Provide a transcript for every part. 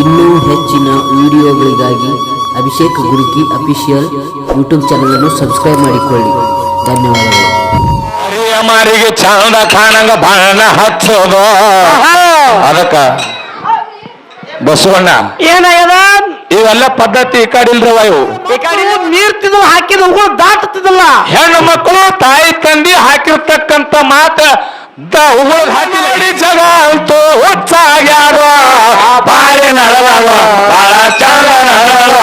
ಇನ್ನೂ ಹೆಚ್ಚಿನ ವಿಡಿಯೋಗಳಿಗಾಗಿ ಅಭಿಷೇಕ್ ಗುರುಕಿ ಅಫಿಷಿಯಲ್ ಯೂಟ್ಯೂಬ್ ಚಾನಲನ್ನು ಸಬ್ಸ್ಕ್ರೈಬ್ ಮಾಡಿಕೊಳ್ಳಿ. ಧನ್ಯವಾದಗಳು. ಮಾರಿಗೆ ಚಂದ ಕಾಣಂಗ ಬಾಣ ಹಚ್ಚೋದು. ಅದಕ್ಕ ಬಸವಣ್ಣ ಏನಾಗ್ಯದ? ಇವೆಲ್ಲ ಪದ್ಧತಿ ಈ ಕಡೆ ಇಲ್ರವ ಇವು. ಈ ಕಡೆ ನೀರ್ ತಿದ್ದು ಹಾಕಿದ ದಾಟುತ್ತಿದ್ದಲ್ಲ ಹೆಣ್ಣು ಮಕ್ಕಳು ತಾಯಿ ತಂದಿ ಹಾಕಿರ್ತಕ್ಕಂತ ಮಾತ ದ ಉಗುಳ್ ಹಾಕಿ ನಡಿ ಜಗ ಅಂತೂ ಹುಚ್ಚಾಗ್ಯಾರ ಬಾಳೆ ನಡದವ ಬಾಳ ಚಂದ ನಡದವ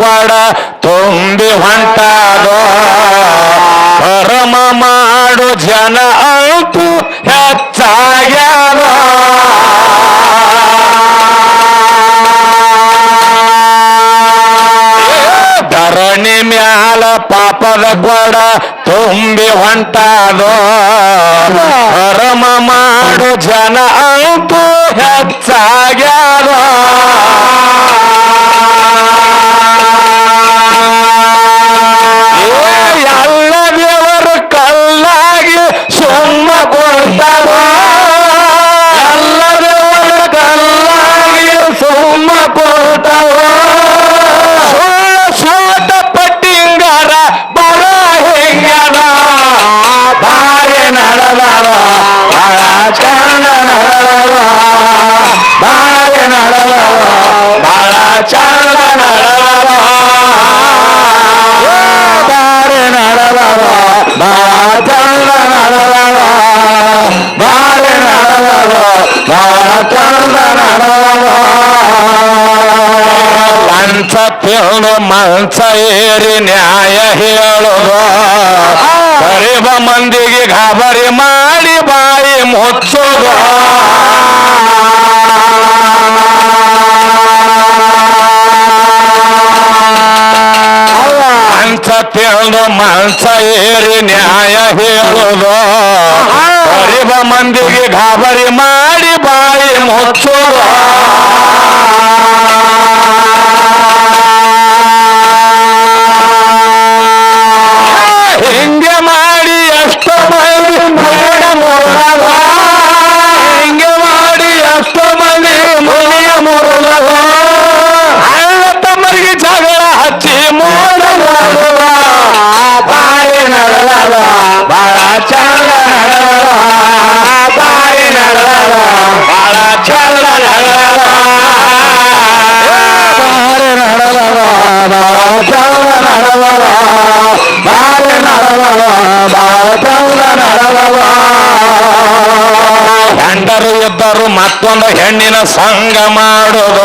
ಕೊಡ ತುಂಬಿ ಹೊಂಟಾದೋ ಕರ್ಮ ಮಾಡು ಜನ ಅಂತೂ ಹೆಚ್ಚಾಗ್ಯಾರ ಧರಣಿ ಮ್ಯಾಲ ಪಾಪದ ಕೊಡ ತುಂಬಿ ಹೊಂಟಾದೋ ಕರ್ಮ ಮಾಡು ಜನ ಅಂತೂ ಹೆಚ್ಚಾಗ್ಯಾರ ತಿಂದು ಮಂಚ ಏರಿ ನ್ಯಾಯ ಹೇಳುದು ಗರೀಬ ಮಂದಿಗೆ ಗಾಬರಿ ಮಾಡಿ ಬಾಯಿ ಮುಚ್ಚುದು ಮಂಚ ತಿಂದು ಮಂಚ ಏರಿ ನ್ಯಾಯ ಹೇಳುದು ಗರೀಬ ಮಂದಿಗೆ ಗಾಬರಿ ಮಾಡಿ ಬಾಯಿ ಮುಚ್ಚುದು ಹಿಂಗೆ ಮತ್ತೊಂದು ಹೆಣ್ಣಿನ ಸಂಗ ಮಾಡುದು.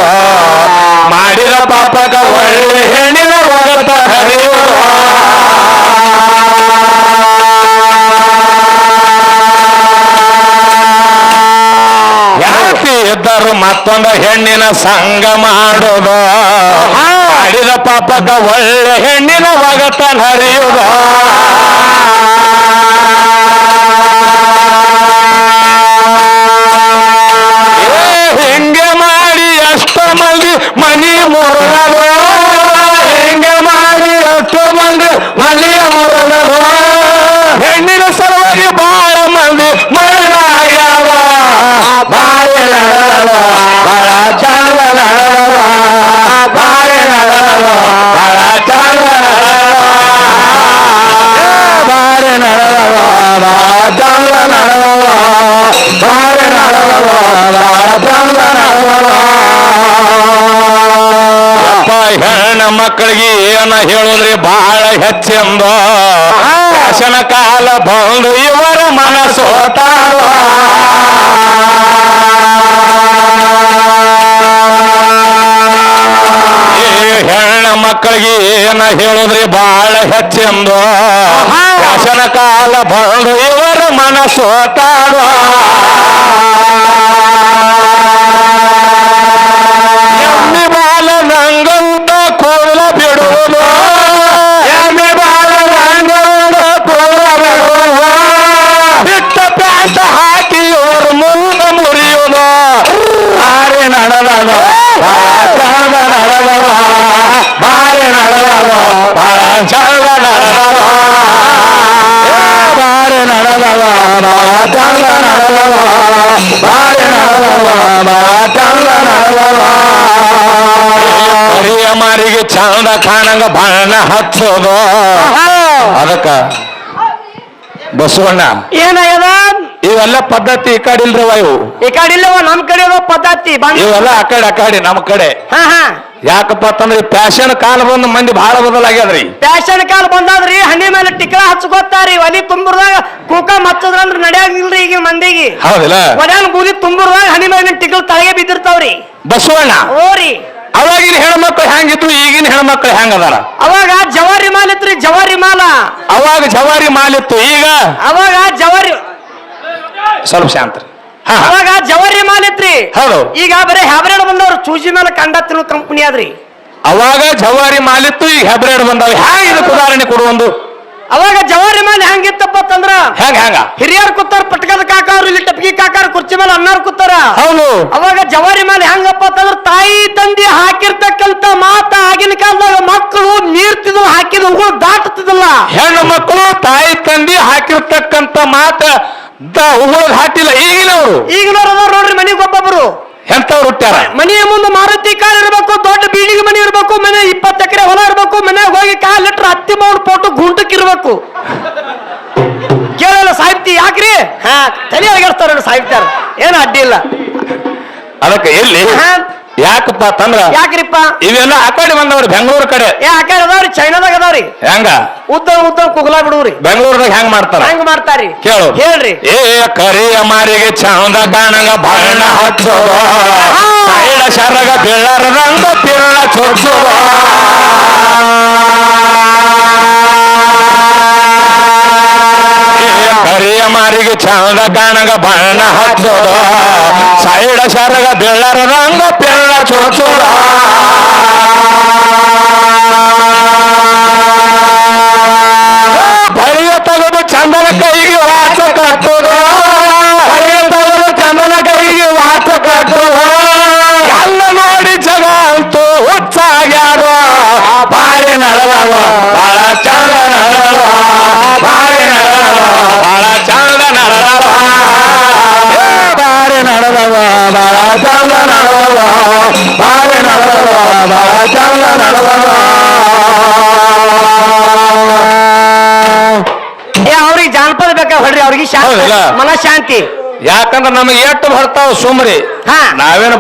ಮಾಡಿದ ಪಾಪಕ ಒಳ್ಳೆ ಹೆಣ್ಣಿನ ಒಗಟ ಯಾತಿ ಇದ್ದರು ಮತ್ತೊಂದು ಹೆಣ್ಣಿನ ಸಂಗ ಮಾಡೋದು? ಮಾಡಿದ ಪಾಪದ ಒಳ್ಳೆ ಹೆಣ್ಣಿನ ಒಗತ ಹರಿಯುದ ಮಕ್ಕಳಿಗೆ ಏನ ಹೇಳುದ್ರಿ? ಬಹಳ ಹೆಚ್ಚೆಂದ ಶಾಸನ ಕಾಲ ಬಂದು ಇವರ ಏ ಹೆಣ್ಣ ಮಕ್ಕಳಿಗೆ ಏನ ಹೇಳಿದ್ರಿ? ಬಹಳ ಹೆಚ್ಚೆಂದು ಚಂದ ನಡೆದವ ಬಾರಿ ನಡೆದವ ಚಂದ ನಡೆದವ ಬಾರಿ ನಡೆದವ ಚಂದ ನಡೆದವ ಕರಿಯ ಮಾರಿಗೆ ಚಂದ ಕಾಣಂಗ ಬಣ್ಣ ಹಚ್ಚೋದು. ಅದಕ್ಕ ಬಸವಣ್ಣ ಏನಾಗ್ಯದ? ಇವೆಲ್ಲ ಪದ್ಧತಿ ಈ ಕಡೆ ಇಲ್ರವ ಇವು? ಈ ಕಡೆ ಇಲ್ಲವ ನಮ್ ಕಡೆ ಇರೋ ಪದ್ಧತಿ ಇವೆಲ್ಲ ಆ ಕಡೆ ಆ ಕಡೆ ನಮ್ಮ ಕಡೆ. ಹಾ ಹಾ. ಯಾಕಪ್ಪ ಅಂತಂದ್ರೆ ಫ್ಯಾಷನ್ ಕಾಲ ಬಂದ ಮಂದಿ ಬಹಳ ಬದಲಾಗ್ಯದ್ರಿ. ಫ್ಯಾಷನ್ ಕಾಲ ಬಂದಾದ್ರಿ ಹನಿ ಮೇಲೆ ಟಿಕಲ ಹಚ್ಕೋತಾರಿ ಒಲಿ ತುಂಬುರ್ದಾಗ ಕೂಕ ಮಚ್ಚದ್ರಂದ್ರ ನಡೆಯಾಗಿಲ್ರಿ ಈಗ ಮಂದಿಗೆ. ಹೌದಿಲ್ಲ? ಒಡ್ಯಾನ್ ಬೂದಿ ತುಂಬುರ್ದಾಗ ಹಣ್ಣಿ ಮೇಲೆ ಟಿಕಲ್ ತಳಗೆ ಬಿದ್ದಿರ್ತಾವ್ರಿ. ಬಸವಣ್ಣ ಓರಿ ಅವಾಗಿನ ಹೆಣ್ಮಕ್ಳು ಹೆಂಗಿತ್ತು ಈಗಿನ ಹೆಣ್ಮಕ್ಳು ಹೆಂಗದಾರ ಅವಾಗ ಜವಾರಿ ಮಾಲ್ ಇತ್ರಿ ಜವಾರಿ ಮಾಲ. ಅವಾಗ ಜವಾರಿ ಮಾಲಿತ್ತು ಈಗ? ಅವಾಗ ಜವಾರಿ ಸ್ವಲ್ಪ ಶಾಂತ ಹಾ ಹಾ. ಅವಾಗ ಜವಾರಿ ಮಾಲ್ ಇತ್ರಿ. ಹೌದು. ಈಗ ಬರೀ ಹ್ಯಾಬ್ರೇಡ್ ಬಂದವ್ರು ಚೂಜಿ ಮೇಲೆ ಕಂಡ ತಿನ್ನೋ ಕಂಪನಿ ಆದ್ರಿ. ಅವಾಗ ಜವಾರಿ ಮಾಲಿತ್ತು ಈಗ ಹೆಬ್ರೇಡ್ ಬಂದಾವ. ಹ್ಯಾಂಗ ಇದಕ್ಕೆ ಉದಾಹರಣೆ ಕೊಡುವಂದು ಅವಾಗ ಜವಾರಿ ಮಾಲ್ ಹೆಂಗಿತ್ತಪ್ಪ ಅಂತಂದ್ರ? ಹೆಂಗ ಹೆಂಗ ಹಿರಿಯರ್ ಕೂತಾರ ಪಟ್ಕದ ಕಾಕಾರು ಇಲ್ಲಿ ಟಪ್ಗಿ ಕಾಕಾರ ಕುರ್ಚಿ ಮೇಲೆ ಅನ್ನಾರ್ ಕೂತಾರ. ಹೌದು. ಅವಾಗ ಜವಾರಿ ಮಾಲ್ ಹೆಂಗಪ್ಪ ಅಂತಂದ್ರ ತಾಯಿ ತಂದೆ ಹಾಕಿರ್ತಕ್ಕಂತ ಮಾತ ಆಗಿನ ಕಾಲದಾಗ ಮಕ್ಕಳು ನೀರ್ ತಿದ್ದು ಹಾಕಿದ ಹೂ ದಾಟತಿದಲ್ಲ ಹೆಣ್ಣು ಮಕ್ಕಳು ತಾಯಿ ತಂದಿ ಹಾಕಿರ್ತಕ್ಕಂತ ಮಾತ ದ ಹಾಕಿಲ್ಲ. ಹಾಕಿಲ್ಲ ಈಗಿನವರು ಈಗಿನವ್ರು ಅದಾರ ನೋಡ್ರಿ ಮನೆಗೆ ಒಬ್ಬೊಬ್ರು. ಎಂತವ್ರು ಹುಟ್ಟ್ಯಾರ? ಮನೆಯ ಮುಂದೆ ಮಾರುತಿ ಕಾರ್ ಇರಬೇಕು ದೊಡ್ಡ ಬಿಲ್ಡಿಂಗ್ ಮನೆ ಇರಬೇಕು ಮನೆ ಇಪ್ಪತ್ತು ಎಕರೆ ಹೊಲ ಇರಬೇಕು ಮನೆ ಹೋಗಿ ಕಾಲ್ ಲೀಟರ್ ಹತ್ತಿ ಮೌನ್ ಫೋಟೋ ಗುಂಟಕ್ ಇರಬೇಕು. ಕೇಳಲ್ಲ ಸಾಹಿತ್ಯ ಯಾಕ್ರಿ? ಹಾ ತಲೆ ಆಗಿರ್ತಾರ ಸಾಹಿತ್ಯ ಏನು ಅಡ್ಡಿ ಇಲ್ಲ. ಅದಕ್ಕೆ ಎಲ್ಲಿ? ಯಾಕಪ್ಪ ತಂದ್ರ? ಯಾಕ್ರಿಪ್ಪ? ಇವೆಲ್ಲ ಆ ಕಡೆ ಬಂದವ್ರು ಬೆಂಗಳೂರು ಕಡೆ. ಏ ಆ ಕಡೆ ಅದಾವ್ರಿ ಚೈನಾದಾಗ ಅದಾವ್ರಿ. ಹೆಂಗ? ಉದ್ದ ಉದ್ದ ಕುಗ್ಲಾ ಬಿಡುವ್ರಿ. ಬೆಂಗಳೂರದಾಗ ಹೆಂಗ್ ಮಾಡ್ತಾರ? ಹೆಂಗ್ ಮಾಡ್ತಾರಿ ಕೇಳು. ಹೇಳ್ರಿ. ಏ ಕರಿಯ ಮಾರಿಗೆ ಚಂದ ಕಾಣಂಗ ಬಣ್ಣ ಹಚ್ಚೋದು. ಶರಗ ಬೆಳ್ಳರದಂಗ ಪಿಳ್ಳ ಚೊರ್ಸೋದು. ಏ ಕರಿಯ ಮಾರಿಗೆ ಚಂದ ಗಾಣಗ ಬಣ್ಣ ಹಚ್ಚೋ ಸೈಡ ಶರಗ ಪಿಳ್ಳ ಚೊರ್ಸೋದು ছোটরা ಏ ಅವ್ರಿಗೆ ಜಾನಪದ ಬೇಕಾ ಹೊಡ್ರಿ ಅವ್ರಿಗೆ ಶಾಂತಿ ಹೌದಲ್ಲ? ಮನಃಶಾಂತಿ ಯಾಕಂದ್ರೆ ನಮಗೆ ಎಷ್ಟು ಬರ್ತಾವ ಸುಮ್ರಿ ಹಾ. ನಾವೇನು